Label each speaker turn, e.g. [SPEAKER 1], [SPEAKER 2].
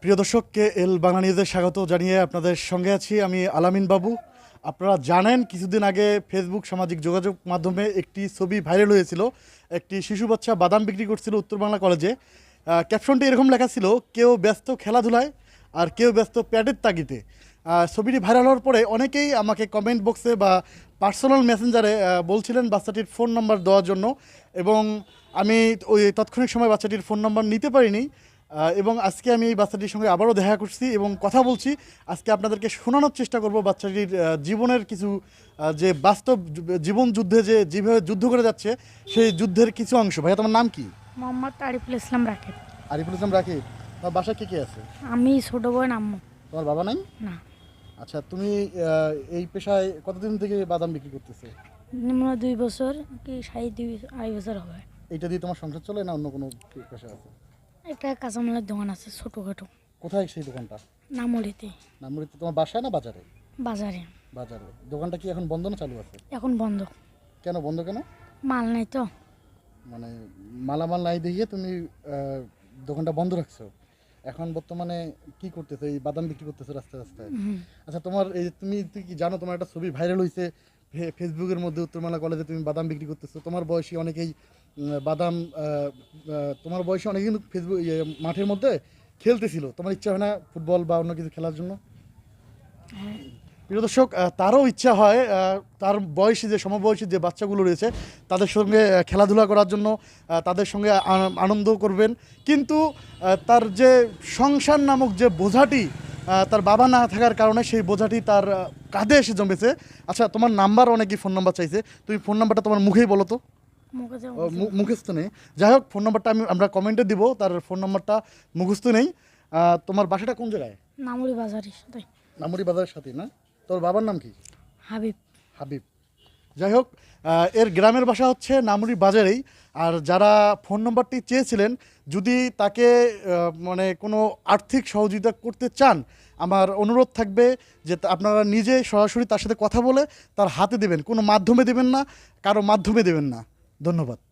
[SPEAKER 1] প্রিয় দর্শককে এল বাংলা নিউজে স্বাগত জানিয়ে আপনাদের সঙ্গে আছি আমি আলামিন বাবু। আপনারা জানেন, কিছুদিন আগে ফেসবুক সামাজিক যোগাযোগ মাধ্যমে একটি ছবি ভাইরাল হয়েছিল। একটি শিশু বাচ্চা বাদাম বিক্রি করছিল উত্তর বাংলা কলেজে। ক্যাপশনটি এরকম লেখা ছিল, কেউ ব্যস্ত খেলাধুলায় আর কেউ ব্যস্ত প্যাডের তাগিতে ছবিটি ভাইরাল হওয়ার পরে অনেকেই আমাকে কমেন্ট বক্সে বা পার্সোনাল মেসেঞ্জারে বলছিলেন, বাচ্চাটির ফোন নাম্বার দেওয়ার জন্য। এবং আমি ওই তাৎক্ষণিক সময় বাচ্চাটির ফোন নাম্বার নিতে পারিনি। এবং আজকে আমি এই বাচ্চাটির সঙ্গে আবারও দেখা করছি এবং কথা বলছি। আজকে আপনাদেরকে শোনানোর চেষ্টা করব বাচ্চাটির জীবনের কিছু যে বাস্তব জীবন যুদ্ধে যে যেভাবে যুদ্ধ করে যাচ্ছে সেই যুদ্ধের কিছু অংশ। ভাইয়া তোমার নাম কি?
[SPEAKER 2] মোহাম্মদ আরিফুল ইসলাম রাকেব।
[SPEAKER 1] আরিফুল ইসলাম রাখি তোমার বাসা কে কে আছে?
[SPEAKER 2] আমি ছোট বোন আম্মু।
[SPEAKER 1] তোমার বাবা নাই?
[SPEAKER 2] না।
[SPEAKER 1] আচ্ছা তুমি এই পেশায় কতদিন থেকে বাদাম বিক্রি করতেছো?
[SPEAKER 2] নিম্ন দুই বছর কি সাড়ে দুই আড়াই বছর হবে।
[SPEAKER 1] এটা দিয়ে তোমার সংসার চলে না অন্য কোনো পেশা আছে?
[SPEAKER 2] একটা কাঁচামালের দোকান আছে ছোটোখাটো।
[SPEAKER 1] কোথায় সেই দোকানটা?
[SPEAKER 2] নামলিতে
[SPEAKER 1] নামরিতে তোমার বাসায় না বাজারে?
[SPEAKER 2] বাজারে।
[SPEAKER 1] বাজারে। দোকানটা কি এখন বন্ধ না চালু আছে?
[SPEAKER 2] এখন বন্ধ।
[SPEAKER 1] কেন বন্ধ কেন?
[SPEAKER 2] মাল নাই তো।
[SPEAKER 1] মানে মালামাল নাই দেখিয়ে তুমি দোকানটা বন্ধ রাখছো। এখন বর্তমানে কি করতেছো? এই বাদাম বিক্রি করতেছো রাস্তায় রাস্তায়। আচ্ছা তোমার এই তুমি তুই কি জানো তোমার একটা ছবি ভাইরাল হয়েছে ফেসবুকের মধ্যে উত্তরমালা কলেজে তুমি বাদাম বিক্রি করতেছো। তোমার বয়সী অনেকেই বাদাম তোমার বয়সে অনেকেই কিন্তু ফেসবুক ইয়ে, মাঠের মধ্যে খেলতেছিল। তোমার ইচ্ছা হয় না ফুটবল বা অন্য কিছু খেলার জন্য?
[SPEAKER 2] হ্যাঁ।
[SPEAKER 1] প্রিয় দর্শক তারও ইচ্ছা হয় তার বয়সী যে সমবয়সী যে বাচ্চাগুলো রয়েছে তাদের সঙ্গে খেলাধুলা করার জন্য তাদের সঙ্গে আনন্দ করবেন। কিন্তু তার যে সংসার নামক যে বোঝাটি তার বাবা না থাকার কারণে সেই বোঝাটি তার কাঁধে এসে জমেছে। আচ্ছা তোমার নাম্বার অনেকেই ফোন নাম্বার চাইছে। তুমি ফোন নাম্বারটা তোমার মুখেই বলো তো। মুখস্থ নেই। যাই হোক ফোন নাম্বারটা আমি আমরা কমেন্টে দিব তার ফোন নাম্বারটা মুখস্থ নেই। তোমার বাসাটা কোন জায়গায়?
[SPEAKER 2] নামুরি বাজারের সাথে।
[SPEAKER 1] নামুরি বাজারের সাথে না? তোর বাবার নাম কি?
[SPEAKER 2] হাবিব।
[SPEAKER 1] হাবিব। যাই হোক এর গ্রামের বাসা হচ্ছে নামুরি বাজারেই। আর যারা ফোন নম্বরটি চেয়েছিলেন যদি তাকে মানে কোনো আর্থিক সহযোগিতা করতে চান আমার অনুরোধ থাকবে যে আপনারা নিজে সরাসরি তার সাথে কথা বলে তার হাতে দেবেন। কোনো মাধ্যমে দেবেন না কারও মাধ্যমে দেবেন না। ধন্যবাদ।